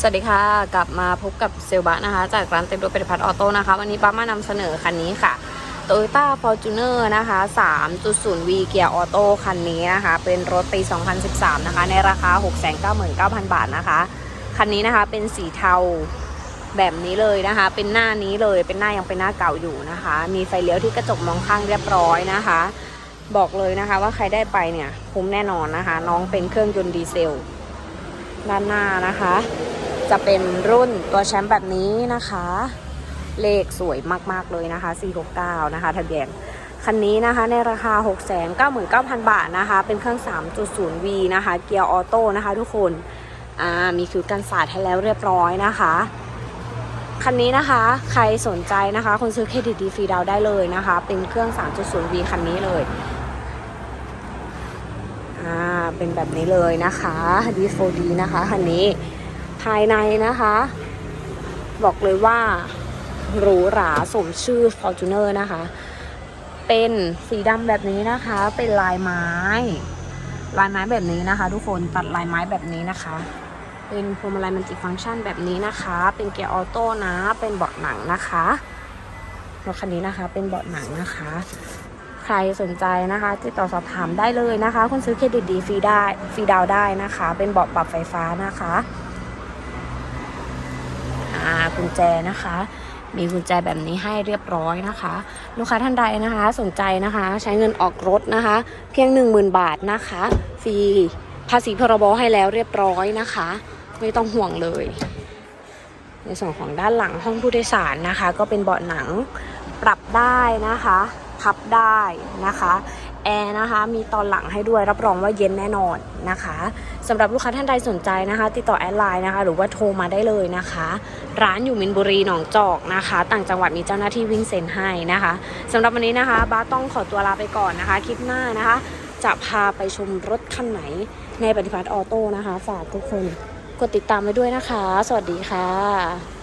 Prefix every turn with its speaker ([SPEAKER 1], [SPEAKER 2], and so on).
[SPEAKER 1] สวัสดีค่ะ กลับมาพบกับเซลบะนะคะ จากร้านเต็มรถเป็นพัดออโต้นะคะ วันนี้ป้ามานำเสนอคันนี้ค่ะ Toyota Fortuner นะคะ 3.0V เกียร์ออโต้คันนี้นะคะ เป็นรถปี 2013 นะคะ ในราคา 699,000 บาทนะคะ คันนี้นะคะเป็นสีเทาแบบนี้เลยนะคะ เป็นหน้านี้เลย เป็นหน้ายังเป็นหน้าเก่าอยู่นะคะ มีไฟเลี้ยวที่กระจกมองข้างเรียบร้อยนะคะ บอกเลยนะคะว่าใครได้ไปเนี่ยคุ้มแน่นอนนะคะ น้องเป็นเครื่องยนต์ดีเซล ด้านหน้านะคะ จะเป็นรุ่นตัวแชมป์แบบนี้นะคะ เลขสวยมากๆเลยนะคะ 469 นะคะทะเบียนคันนี้นะคะในราคา 699,000 บาทนะคะ เป็นเครื่อง 3.0V นะคะ เกียร์ออโต้นะคะทุกคนอ่ามีคิวกันสาดให้แล้วเรียบร้อยนะคะ คันนี้นะคะใครสนใจนะคะ คนซื้อเครดิตดีฟรีดาวได้เลยนะคะ เป็นเครื่อง 3.0V คันนี้เลยอ่าเป็นแบบนี้เลยนะคะ D4D นะคะคันนี้ายในนะคะ บอกเลยว่าหรูหราสมชื่อ Fortuner นะคะ เป็นสีดำแบบนี้นะคะ เป็นลายไม้ ลายไม้แบบนี้นะคะ ทุกคนตัดลายไม้แบบนี้นะคะ เป็นพวงมาลัยมันติฟังก์ชันแบบนี้นะคะ เป็นเกียร์ออโต้นะ เป็นเบาะหนังนะคะรถคันนี้นะคะ เป็นเบาะหนังนะคะ ใครสนใจนะคะติดต่อสอบถามได้เลยนะคะ คุณซื้อเครดิตดีฟรีได้ฟรีดาวได้นะคะ เป็นเบาะปรับไฟฟ้านะคะ กุญแจนะคะ มีกุญแจแบบนี้ให้เรียบร้อยนะคะ ลูกค้าท่านใดนะคะสนใจนะคะ ใช้เงินออกรถนะคะ เพียง 10,000 บาทนะคะฟรีภาษีพรบให้แล้วเรียบร้อยนะคะ ไม่ต้องห่วงเลย ในส่วนของด้านหลังห้องผู้โดยสารนะคะ ก็เป็นเบาะหนังปรับได้นะคะพับได้นะคะ แอร์นะคะ มีตอนหลังให้ด้วยรับรองว่าเย็นแน่นอนนะคะสำหรับลูกค้าท่านใดสนใจนะคะ ติดต่อแอดไลน์นะคะ หรือว่าโทรมาได้เลยนะคะ ร้านอยู่มินบุรีหนองจอกนะคะ ต่างจังหวัดมีเจ้าหน้าที่วิ่งเซ็นให้นะคะสำหรับวันนี้นะคะบ้าต้องขอตัวลาไปก่อนนะคะ คลิปหน้านะคะ จะพาไปชมรถคันไหนในปฏิพัฒน์ออโต้นะคะ ฝากทุกคนกดติดตามไว้ด้วยนะคะ สวัสดีค่ะ